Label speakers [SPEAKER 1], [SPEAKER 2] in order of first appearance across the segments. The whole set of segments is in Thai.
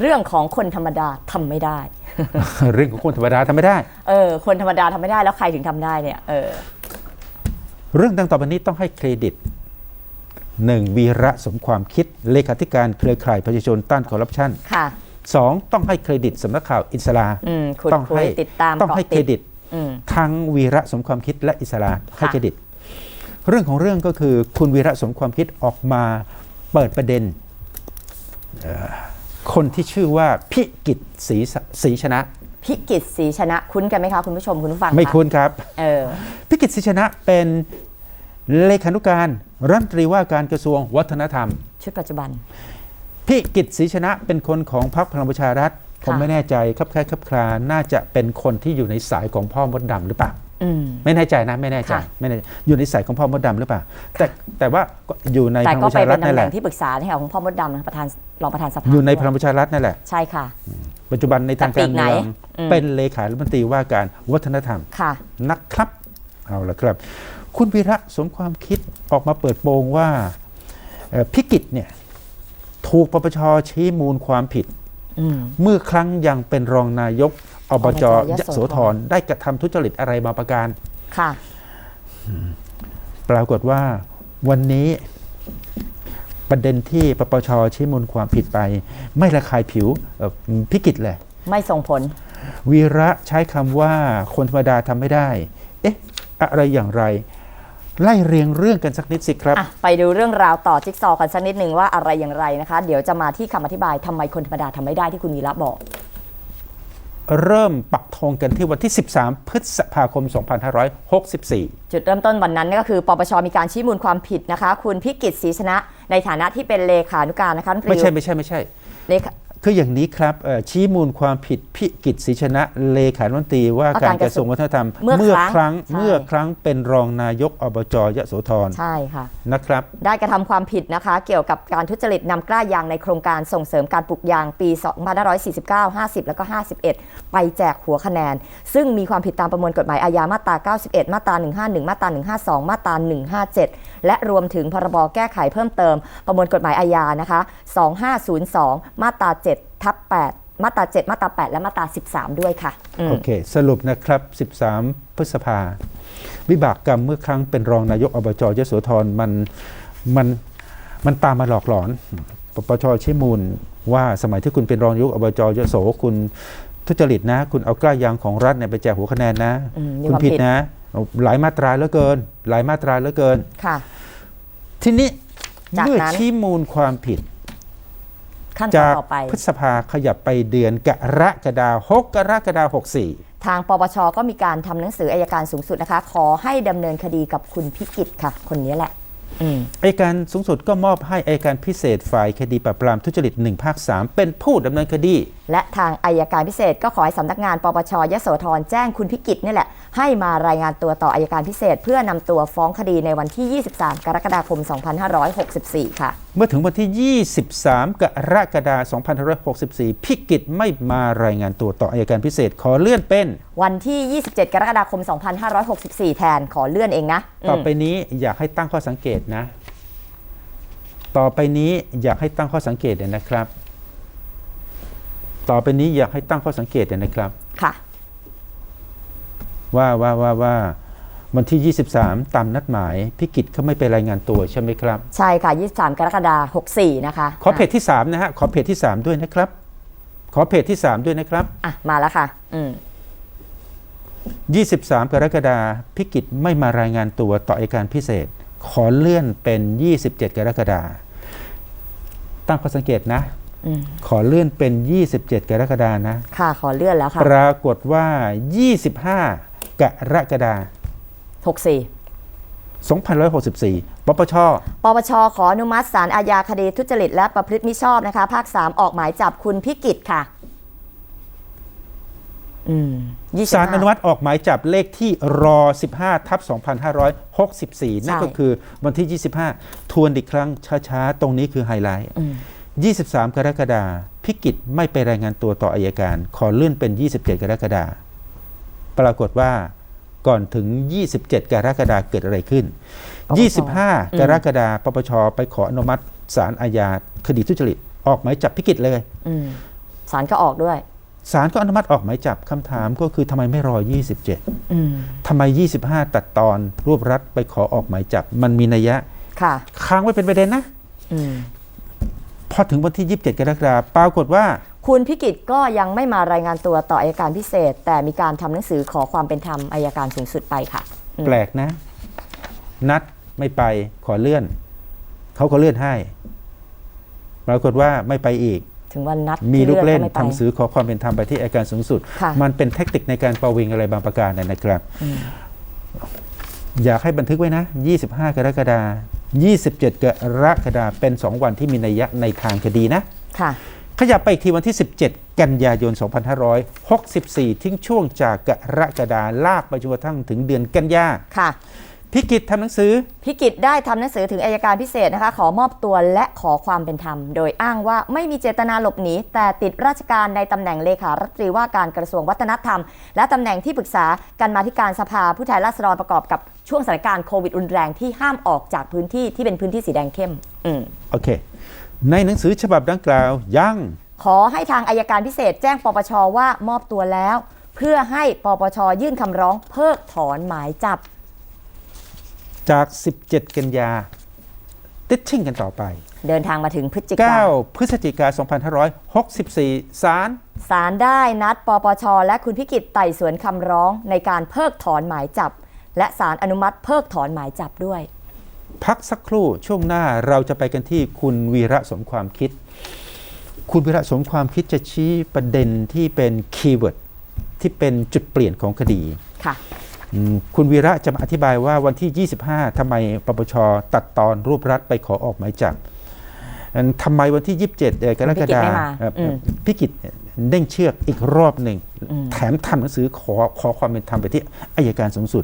[SPEAKER 1] เรื่องของคนธรรมดาทำไม่ได้
[SPEAKER 2] เรื่องของคนธรรมดาทำไม่ได้
[SPEAKER 1] เออ คนธรรมดาทำไม่ได้แล้วใครถึงทำได้เนี่ย เออ
[SPEAKER 2] เรื่องดังต่อไปนี้ต้องให้เครดิตหนึ่งวีระสมความคิดเลขาธิการเครือข่ายประชาชนต้านคอร์รัปชัน
[SPEAKER 1] ค่ะ
[SPEAKER 2] สองต้องให้เครดิตสำนักข่าวอิสรา
[SPEAKER 1] อืมขุด
[SPEAKER 2] ต้อง
[SPEAKER 1] คุ
[SPEAKER 2] ให้
[SPEAKER 1] ยติดตาม
[SPEAKER 2] ต้องให้
[SPEAKER 1] กาะ
[SPEAKER 2] เครดิต
[SPEAKER 1] อืม
[SPEAKER 2] ทั้งวีระสมความคิดและอิสราให้
[SPEAKER 1] ค่ะ
[SPEAKER 2] เครดิต เรื่องของเรื่องก็คือคุณวีระสมความคิดออกมาเปิดประเด็นเอ่อ คนที่ชื่อว่าพิกิจศรีสศรีชนะ
[SPEAKER 1] พิกิจศรีชนะคุ้นกันไหมคะคุณผู้ชมคุณผู้ฟังะ
[SPEAKER 2] ไม่คุ้นครับ
[SPEAKER 1] เออ
[SPEAKER 2] พิกิจศรีชนะเป็นเลขานุการรัฐมนตรีว่าการกระทรวงวัฒนธรรม
[SPEAKER 1] ชุดปัจจุบัน
[SPEAKER 2] พิกิจศรีชนะเป็นคนของพรรคพลังประชารัฐผม
[SPEAKER 1] ค่ะ
[SPEAKER 2] ไม่แน่ใจครับแค่ครับคลาน่าจะเป็นคนที่อยู่ในสายของพ่อมดดำหรือเปล่า
[SPEAKER 1] อืม
[SPEAKER 2] ไม่แน่ใจนะไม่แน่ใจ
[SPEAKER 1] ค่ะ
[SPEAKER 2] ไม่แน่อยู่ในสายของพ่อมดดำหรือเปล่า แต่แต่ว่าก็อยู่ใน
[SPEAKER 1] แต่
[SPEAKER 2] พลัง
[SPEAKER 1] ก็
[SPEAKER 2] ประ
[SPEAKER 1] ไป
[SPEAKER 2] ชารั
[SPEAKER 1] เป็
[SPEAKER 2] ฐ
[SPEAKER 1] น
[SPEAKER 2] นั่น
[SPEAKER 1] ตำ
[SPEAKER 2] แห
[SPEAKER 1] แหน่
[SPEAKER 2] ละ
[SPEAKER 1] งที่ปรึกษาให้ของพ่อมดดำนะประธานรองประธานสภา
[SPEAKER 2] อยู่ในพ
[SPEAKER 1] ด้ว
[SPEAKER 2] ลังประชารัฐนั่นแหละ
[SPEAKER 1] ใช่ค่ะ
[SPEAKER 2] ปัจจุบันในทาง
[SPEAKER 1] แต่ปี
[SPEAKER 2] การ
[SPEAKER 1] กไหน
[SPEAKER 2] เมือง
[SPEAKER 1] อืม
[SPEAKER 2] เป็นเลขาธิการรัฐมนตรีว่าการวัฒนธรรม
[SPEAKER 1] ค่ะ
[SPEAKER 2] นะครับเอาละครับ คุณวีระสมความคิดออกมาเปิดโปงว่าเอ่อพิกิจเนี่ยถูกปปชชี้มูลความผิด
[SPEAKER 1] อืม
[SPEAKER 2] เมื่อครั้งยังเป็นรองนายก อบจ
[SPEAKER 1] อบจ
[SPEAKER 2] ย
[SPEAKER 1] ยโสธร
[SPEAKER 2] โสธรได้กระทำทุจริตอะไรบางประการ
[SPEAKER 1] ค่ะ
[SPEAKER 2] ปรากฏว่าวันนี้ประเด็นที่ปปชชี้มูลความผิดไป ไม่ระคายผิวเอ่อพิกิจเลย
[SPEAKER 1] ไม่ส่งผล
[SPEAKER 2] วีระใช้คำว่าคนธรรมดาทำไม่ได้ เอ๊ะ อะไรอย่างไร ไล่เรียงเรื่องกันสักนิดสิครับ
[SPEAKER 1] อะไปดูเรื่องราวต่อจิ๊กซอว์กันสักนิดหนึ่งว่าอะไรอย่างไรนะคะ เดี๋ยวจะมาที่คำอธิบายทำไมคนธรรมดาทำไม่ได้ที่คุณวีระบอก
[SPEAKER 2] เริ่มปักธงกันที่วันที่ 13 พฤษภาคม 2564
[SPEAKER 1] จุดเริ่มต้นวันนั้นก็คือปปชมีการชี้มูลความผิดนะคะ คุณพิกิจศรีชนะในฐานะที่เป็นเลขานุการนะคะรัฐนตรี
[SPEAKER 2] ไม่ใช่ไม่ใช่ไม่ใช่
[SPEAKER 1] เลขา
[SPEAKER 2] คืออย่างนี้ครับเอ่อชี้มูลความผิดพิกิจศรีชนะเลขาธิการมนตรีว่าการกระทรวงวัฒนธรรม
[SPEAKER 1] เมื่อครั้ง
[SPEAKER 2] เมื่อครั้งเป็นรองนายกอบจยโสธร
[SPEAKER 1] ใช่ค่ะ
[SPEAKER 2] นะครับ
[SPEAKER 1] ได้กระทำความผิดนะคะ เกี่ยวกับการทุจริตนำกล้ายางในโครงการส่งเสริมการปลูกยางปี 2549 50 แล้วก็ 51 ไปแจกหัวคะแนน ซึ่งมีความผิดตามประมวลกฎหมายอาญามาตรา 91 มาตรา 151 มาตรา 152 มาตรา 157 และรวมถึงพรบแก้ไขเพิ่มเติมประมวลกฎหมายอาญานะคะ 2502 มาตรา7 ทับ8มาตรา 7 มาตรา 8 และมาตรา 13 ด้วยค่ะอืม
[SPEAKER 2] โอเค สรุปนะครับ 13 พฤษภา วิบากกรรมเมื่อครั้งเป็นรองนายกอบจยโสธรมันมันมันตามมาหลอกหลอนปปชชี้มูลว่าสมัยที่คุณเป็นรองนายกอบจยโสคุณทุจริตนะ คุณเอากล้ายางของรัฐเนี่ยไปแจกหัวคะแนนนะ
[SPEAKER 1] อืมมี
[SPEAKER 2] คุณ
[SPEAKER 1] ความ
[SPEAKER 2] ผิด
[SPEAKER 1] ผิด
[SPEAKER 2] นะ หลายมาตราเหลือเกิน หลายมาตราเหลือเกิน
[SPEAKER 1] ค่ะ
[SPEAKER 2] ทีนี้
[SPEAKER 1] จากนั้น
[SPEAKER 2] เมื่อชี้มูลความผิด
[SPEAKER 1] ขั้นตอน
[SPEAKER 2] จาก
[SPEAKER 1] ต่อไป
[SPEAKER 2] พฤษภาขยับไปเดือนกรกฎาคม6กรกฎาคม64
[SPEAKER 1] ทางปปชก็มีการทำหนังสืออายการสูงสุดนะคะ ขอให้ดำเนินคดีกับคุณพิกิจค่ะ คนนี้แหละ อืม
[SPEAKER 2] อายการสูงสุดก็มอบให้อายการพิเศษฝ่ายคดีปราบปรามทุจริต1ภาค3เป็นผู้ดำเนินคดี
[SPEAKER 1] และทางอายการพิเศษก็ขอให้สำนักงานปปชยโสธรแจ้งคุณพิกิจนี่แหละ ให้มารายงานตัวต่ออายการพิเศษ เพื่อนำตัวฟ้องคดีในวันที่ 23 กรกฎาคม 2564 ค่ะ
[SPEAKER 2] เมื่อถึงวันที่ 23 กรกฎาคม 2564 พิกิจไม่มารายงานตัวต่ออายการพิเศษ ขอเลื่อนเป็น
[SPEAKER 1] วันที่ 27 กรกฎาคม 2564 แทนขอเลื่อนเองนะอืม
[SPEAKER 2] ต่อไปนี้อยากให้ตั้งข้อสังเกตนะ ต่อไปนี้อยากให้ตั้งข้อสังเกตเนี่ยนะครับ ต่อไปนี้อยากให้ตั้งข้อสังเกตเนี่ยนะครับ
[SPEAKER 1] ค่ะ
[SPEAKER 2] ว่าว่าว่าว่าวั นที่ 23 ตามนัดหมายพิกิจเขาไม่ไปรายงานตัวใช่ไหมครับ
[SPEAKER 1] ใช่ค่ะ 23 กรกฎาคม64 นะคะ
[SPEAKER 2] ขอเพจที่ 3 นะฮะ ขอเพจที่ 3 ด้วยนะครับ ขอเพจที่ 3 ด้วยนะครับ
[SPEAKER 1] อะ มาแล้วค่ะ อืม
[SPEAKER 2] 23 กรกฎาคมพิกิจไม่มารายงานตัวต่ออัยการพิเศษ ขอเลื่อนเป็น 27 กรกฎาคมตั้งข้อสังเกตนะ
[SPEAKER 1] อืม
[SPEAKER 2] ขอเลื่อนเป็น 27 กรกฎาคมนะ
[SPEAKER 1] ค่ะ ขอเลื่อนแล้วค่ะ
[SPEAKER 2] ปรากฏว่า 25 กรกฎาคม
[SPEAKER 1] 64
[SPEAKER 2] 2564ปปช
[SPEAKER 1] ปปช ขออนุมัติสารอาญาคดีทุจริตและประพฤติมิชอบนะคะ ภาค 3 ออกหมายจับคุณพิกิจค่ะ อืม25
[SPEAKER 2] สารอนุมัติออกหมายจับเลขที่รอ 15 ทับ 2564 นั่นก็คือวันที่ 25 ทวนอีกครั้งช้าๆ ตรงนี้คือไฮไลท์
[SPEAKER 1] อืม
[SPEAKER 2] 23 กรกฎาคมพิกิจไม่ไปรายงานตัวต่ออายการ ขอเลื่อนเป็น 27 กรกฎาคมปรากฏว่า ก่อนถึง 27 กรกฎาคมเกิดอะไรขึ้น
[SPEAKER 1] ปปช
[SPEAKER 2] 25 กรกฎาคมปปชไปขออนุมัติสารอาญาคดีทุจริต ออกหมายจับพิกิจเลย
[SPEAKER 1] อืมศาลก็ออกด้วย
[SPEAKER 2] ศาลก็อนุมัติออกหมายจับคำถามก็คือทำไมไม่รอ 27
[SPEAKER 1] อืม
[SPEAKER 2] ทำไม 25 ตัดตอนรวบรัดไปขอออกหมายจับ มันมีนัยยะ
[SPEAKER 1] ค่ะ
[SPEAKER 2] ค้างไว้เป็นประเด็นนะ
[SPEAKER 1] อืม
[SPEAKER 2] พอถึงวันที่ 27 กรกฎาคมปรากฏว่า
[SPEAKER 1] คุณพิกิจก็ยังไม่มารายงานตัวต่ออายการพิเศษ แต่มีการทำหนังสือขอความเป็นธรรมอายการสูงสุดไปค่ะอืม
[SPEAKER 2] แปลกนะ นัดไม่ไปขอเลื่อน เขาก็เลื่อนให้ปรากฏว่าไม่ไปอีก
[SPEAKER 1] ถึงวันนัด
[SPEAKER 2] มี
[SPEAKER 1] ที่
[SPEAKER 2] ลูกเล่น
[SPEAKER 1] ไม่ไป
[SPEAKER 2] ทำสือขอความเป็นธรรมไปที่อัยการสูงสุด
[SPEAKER 1] ค่ะ
[SPEAKER 2] มันเป็นเทคนิคในการประวิงอะไรบางประการนะนะครับ
[SPEAKER 1] อืม
[SPEAKER 2] อยากให้บันทึกไว้นะ 25 กรกฎาคม27 กรกฎาคมเป็น 2 วันที่มีนัยยะในทางคดีนะ
[SPEAKER 1] ค่ะ
[SPEAKER 2] ขยับไปอีกทีวันที่ 17 กันยายน 2564 ทิ้งช่วงจากกรกฎาลากไปจนกระทั่งถึงเดือนกันยา
[SPEAKER 1] ค่ะ
[SPEAKER 2] พิกิจทำหนังสือ
[SPEAKER 1] พิกิจได้ทำหนังสือถึงอายการพิเศษนะคะ ขอมอบตัวและขอความเป็นธรรม โดยอ้างว่าไม่มีเจตนาหลบหนี แต่ติดราชการในตำแหน่งเลขารัฐมนตรีว่าการกระทรวงวัฒนธรรม และตำแหน่งที่ปรึกษาการมาธิการสภาผู้แทนราษฎรประกอบกับช่วงสถานการณ์โควิดรุนแรงที่ห้ามออกจากพื้นที่ที่เป็นพื้นที่สีแดงเข้ม อืม
[SPEAKER 2] โอเค ในหนังสือฉบับดังกล่าวยัง
[SPEAKER 1] ขอให้ทางอายการพิเศษแจ้งปปชว่ามอบตัวแล้ว เพื่อให้ปปชยื่นคำร้องเพิกถอนหมายจับ
[SPEAKER 2] จาก 17 กันยาติดชิ่งกันต่อไป
[SPEAKER 1] เดินทางมาถึงพฤศจิกา
[SPEAKER 2] 9พฤศจิกา2564ศาล
[SPEAKER 1] ศาลได้นัดปปช และคุณพิกิจไต่สวนคำร้องในการเพิกถอนหมายจับ และศาลอนุมัติเพิกถอนหมายจับด้วย
[SPEAKER 2] พักสักครู่ช่วงหน้าเราจะไปกันที่คุณวีระสมความคิด คุณวีระสมความคิดจะชี้ประเด็นที่เป็นคีย์เวิร์ดที่เป็นจุดเปลี่ยนของคดี
[SPEAKER 1] ค่ะ
[SPEAKER 2] อืมคุณวีระจะมาอธิบายว่าวันที่ 25ทำไมปปชตัดตอนรูปรัฐไปขอออกหมายจับอันทำไมวันที่ 27เอ่อกรกฎา
[SPEAKER 1] พิกิจไม่มา
[SPEAKER 2] เอ่ออ
[SPEAKER 1] ม
[SPEAKER 2] พิกิจเด้งเชือกอีกรอบหนึ่ง
[SPEAKER 1] อืม
[SPEAKER 2] แถมทำหนังสือขอขอความเป็นธรรมไปที่อายการสูงสุด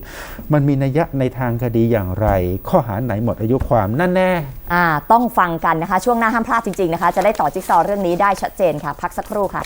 [SPEAKER 2] มันมีนัยยะในทางคดีอย่างไร ข้อหาไหนหมดอายุความนั่นแน่
[SPEAKER 1] อ่าต้องฟังกันนะคะ ช่วงหน้าห้ามพลาดจริงๆนะคะ จะได้ต่อจิ๊กซอว์เรื่องนี้ได้ชัดเจนค่ะ พักสักครู่ค่ะ